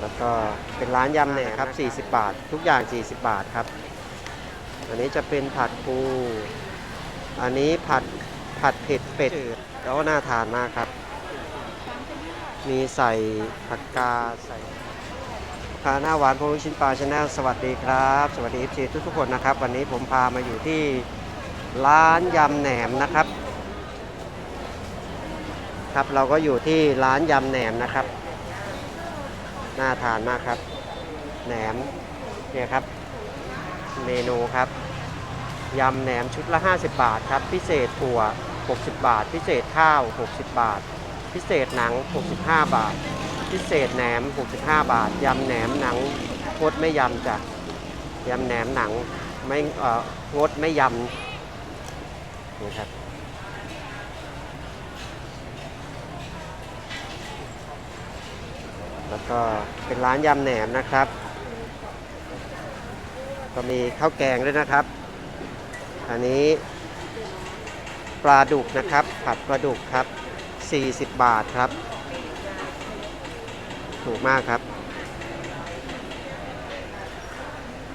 แล้วก็เป็นร้านยำแหนมครับ 40 บาท ทุกอย่าง 40 บาทครับ อันนี้จะเป็นผัดปู อันนี้ผัดผัดเผ็ดเป็ดแล้วน่าทานมากครับ มีใส่ผักกาดใส่คาหน้าหวานพลูกชิ้นปลาชาแนลสวัสดีครับ สวัสดีเอฟซีทุกๆคนนะครับ วันนี้ผมพามาอยู่ที่ร้านยำแหนมนะครับ ครับเราก็อยู่ที่ร้านยำแหนมนะครับ น่าทานมากครับ แหนม เนี่ยครับ เมนูครับ ยำแหนมชุดละ 50 บาทครับ พิเศษถั่ว 60 บาท พิเศษข้าว 60 บาท พิเศษหนัง 65 บาท พิเศษแหนม 65 บาท ยำแหนมหนังงดไม่ยำจ้ะ ยำแหนมหนังไม่เอ่องดไม่ยำนี่ครับ แล้ว ก็เป็นร้านยำแหนมนะครับ ก็มีข้าวแกงด้วยนะครับ อันนี้ปลาดุกนะครับ ผัดปลาดุกครับ 40 บาทครับ ถูกมากครับ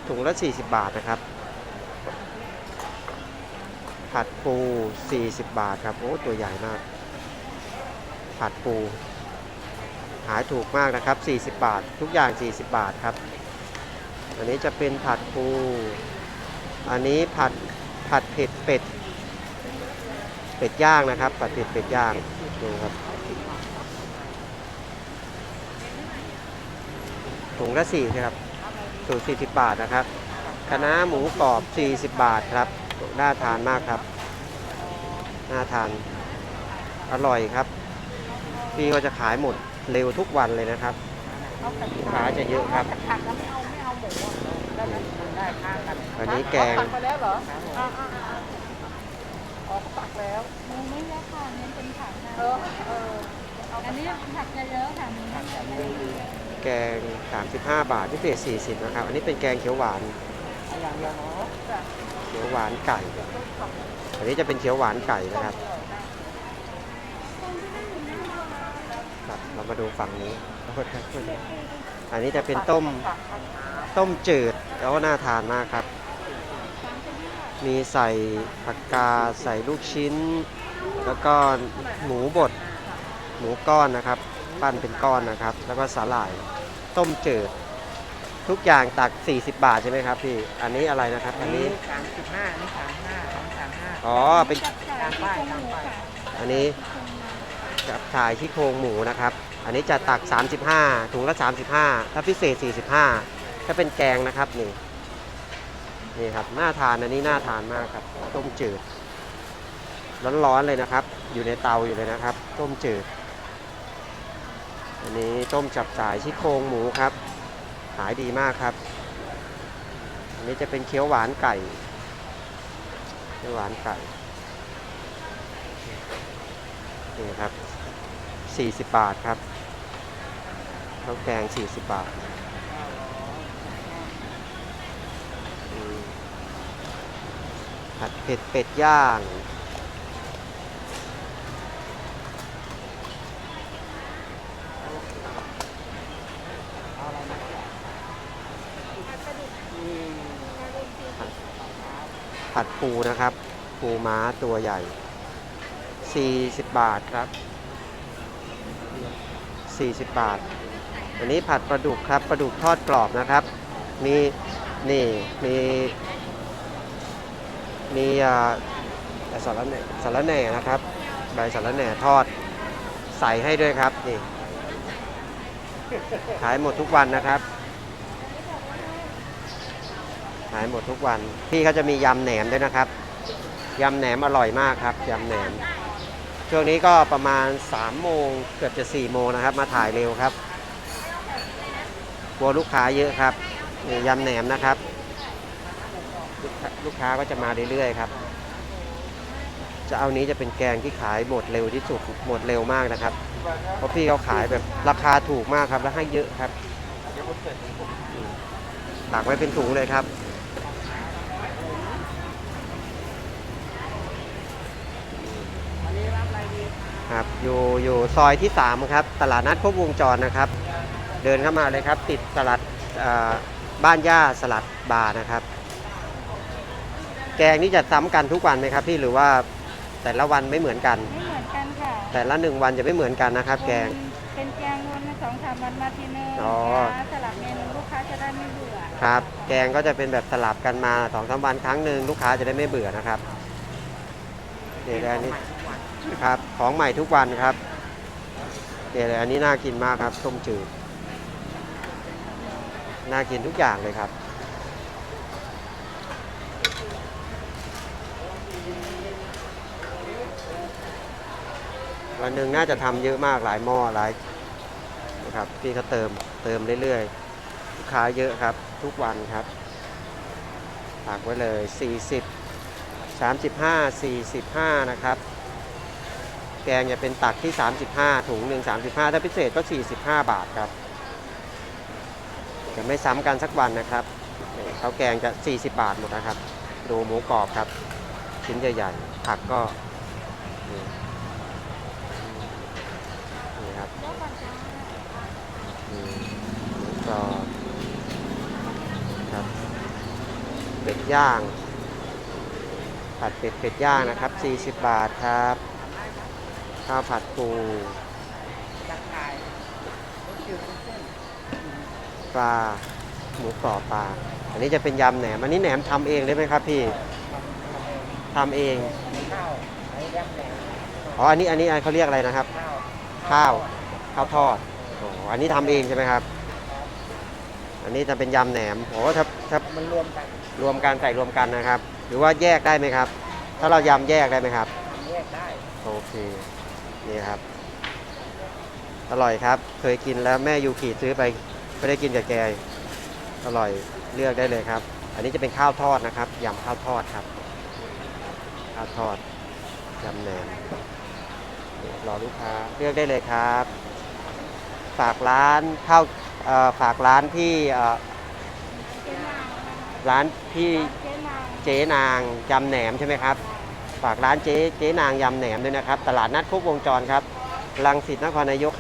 ถุงละ 40 บาทนะครับ ผัดปู 40 บาทครับ โอ้ ตัวใหญ่มาก ผัดปู หาถูกมากนะครับ 40 บาท ทุกอย่าง 40 บาทครับ อันนี้จะเป็นผัดปูอันนี้ผัดผัดเผ็ดเป็ด เป็ดย่างนะครับ ผัดเผ็ดเป็ดย่างดูครับถุงละสี่ครับถุง40 บาทนะครับคะน้าหมูกรอบ 40 บาทครับน่าทานมากครับ น่าทาน อร่อยครับ พี่ก็จะขายหมด เร็วทุกวันเลยนะครับ ลูกค้าจะเยอะครับ ผักแล้วไม่เอาไม่เอาหมูอะได้ไหมได้ค่ากันอันนี้แกง ตักไปแล้วเหรออ่าอ่าอ่าอ๋อเขาตักแล้วหมูไม่เยอะค่ะเน้นเป็นผักนะเออเอออันนี้ผักจะเยอะค่ะหมูไม่เยอะไม่ได้เยอะแกง 35 บาทพิเศษ40 นะครับ อันนี้เป็นแกงเขียวหวานเอาอย่างเดียวเนาะจ้ะเขียวหวานไก่ อันนี้จะเป็นเขียวหวานไก่นะครับ ครับ เรามาดูฝั่งนี้ อันนี้จะเป็นต้มผักผักขาต้มจืดแล้วก็น่าทานมากครับ มีใส่ผักกาดใส่ลูกชิ้น แล้วก็หมูบดหมูก้อนนะครับ ปั้นเป็นก้อนนะครับ แล้วก็สาหร่าย ต้มจืด ทุกอย่างตัก 40 บาทใช่ไหมครับพี่อันนี้อะไรนะครับ อันนี้สามสิบห้านี่สามห้าสองสามห้าอ๋อเป็นตามป้ายตามป้ายอันนี้กับถ่ายที่โครงหมูนะครับ อันนี้จะตัก 35 ถุงละ 35 ถ้าพิเศษ 45 ถ้าเป็นแกงนะครับนี่นี่ครับน่าทานอันนี้น่าทานมากครับ ต้มจืด ร้อนๆเลยนะครับ อยู่ในเตาอยู่เลยนะครับ ต้มจืด อันนี้ต้มจับจ่ายที่โครงหมูครับ ขายดีมากครับ อันนี้จะเป็นเคี้ยวหวานไก่เคี้ยวหวานไก่นี่ครับ 40 บาทครับข้าวแกง 40 บาทผัดเผ็ดเป็ดย่างผัดปูนะครับ ปูม้าตัวใหญ่ 40 บาทครับ 40 บาท อันนี้ผัดปลาดุกครับปลาดุกทอดกรอบนะครับ มีนี่มีมีอ่าสาระแหน่สารแหน่นะครับ ใบสาระแหน่ทอดใส่ให้ด้วยครับนี่ขายหมดทุกวันนะครับ ขายหมดทุกวัน พี่เขาจะมียำแหนมด้วยนะครับ ยำแหนมอร่อยมากครับ ยำแหนม ช่วงนี้ก็ประมาณ 3 โมงเกือบจะ 4 โมงนะครับ มาถ่ายเร็วครับกลัวลูกค้าเยอะครับยำแหนมนะครับ ลูกค้าก็จะมาเรื่อยๆครับ จะเอานี้จะเป็นแกงที่ขายหมดเร็วที่สุดหมดเร็วมากนะครับ เพราะพี่เขาขายแบบราคาถูกมากครับ และให้เยอะครับตักไว้เป็นถุงเลยครับ วันนี้รับอะไรดี ครับอยู่อยู่ซอยที่ 3 ครับ ตลาดนัดครบวงจรนะครับอเดินเข้ามาเลยครับ ติดสลัดอ่าบ้านย่าสลัดบาร์นะครับ แกงนี่จะซ้ำกันทุกวันไหมครับพี่หรือว่าแต่ละวันไม่เหมือนกัน ไม่เหมือนกันค่ะ แต่ละหนึ่งวันจะไม่เหมือนกันนะครับ แกง เป็นแกงวนสองสามวันมาทีนึงอ๋อสลับเมนูลูกค้าจะได้ไม่เบื่อ ครับ แกงก็จะเป็นแบบสลับกันมาสองสามวันครั้งหนึ่งลูกค้าจะได้ไม่เบื่อนะครับนี่เลยอั นนี้ครับของใหม่ทุกวันครับเนี่ยเลยอันนี้น่ากินมากครับส้มจืดน่ากินทุกอย่างเลยครับ วันหนึ่งน่าจะทำเยอะมากหลายหม้อหลายนะครับพี่เขาเติมเติมเรื่อยๆลูกค้าเยอะครับทุกวันครับฝากไว้เลย 40 35 45 นะครับ แกงจะเป็นตักที่ 35 ถุงหนึ่ง35 ถ้าพิเศษก็ 45 บาทครับ จะไม่ซ้ำกันสักวันนะครับข้าวแกงจะ 40 บาทหมดนะครับ ดูหมูกรอบครับ ชิ้นใหญ่ๆ ผักก็นี่ครับหมูกรอบครับเป็ดย่างผัดเป็ดเป็ดย่างนะครับ 40 บาทครับ ข้าวผัดปูปลาหมูกรอบปลา อันนี้จะเป็นยำแหนม อันนี้แหนมทำเองได้ไหมครับพี่ทำเองข้าวไอ้แรมแหนมอ๋ออันนี้อันนี้เขาเรียกอะไรนะครับ ข้าวข้าวข้าวทอดโอ้อันนี้ทำเองใช่ไหมครับ อันนี้จะเป็นยำแหนมโอ้ถ้าถ้ามันรวมกันรวมกันใส่รวมกันนะครับ หรือว่าแยกได้ไหมครับ ถ้าเรายำแยกได้ไหมครับแยกได้โอเค นี่ครับ อร่อยครับ เคยกินแล้วแม่ยูขีซื้อไปไม่ได้กินกับแกอร่อยเลือกได้เลยครับ อันนี้จะเป็นข้าวทอดนะครับยำข้าวทอดครับ ข้าวทอดยำแหนมรอลูกค้าเลือกได้เลยครับ ฝากร้านข้าวฝากร้านที่ร้านพี่เจ๊นางจำแหนมใช่ไหมครับ ฝากร้านเจ๊เจ๊นางยำแหนมด้วยนะครับ ตลาดนัดครบวงจรครับรังสิตนครนายก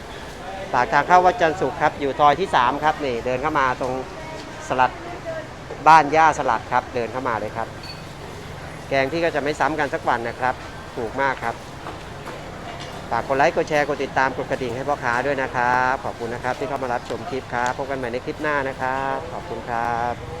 56 ปากทางเข้าวัดจันทร์สุขครับ อยู่ซอยที่ 3 ครับนี่เดินเข้ามาตรงสลัดบ้านย่าสลัดครับ เดินเข้ามาเลยครับ แกงที่ก็จะไม่ซ้ำกันสักวันนะครับ ถูกมากครับ ฝากกดไลค์ กดแชร์ กดติดตาม กดกระดิ่งให้พ่อค้าด้วยนะครับ ขอบคุณนะครับที่เข้ามารับชมคลิปครับ พบกันใหม่ในคลิปหน้านะครับ ขอบคุณครับ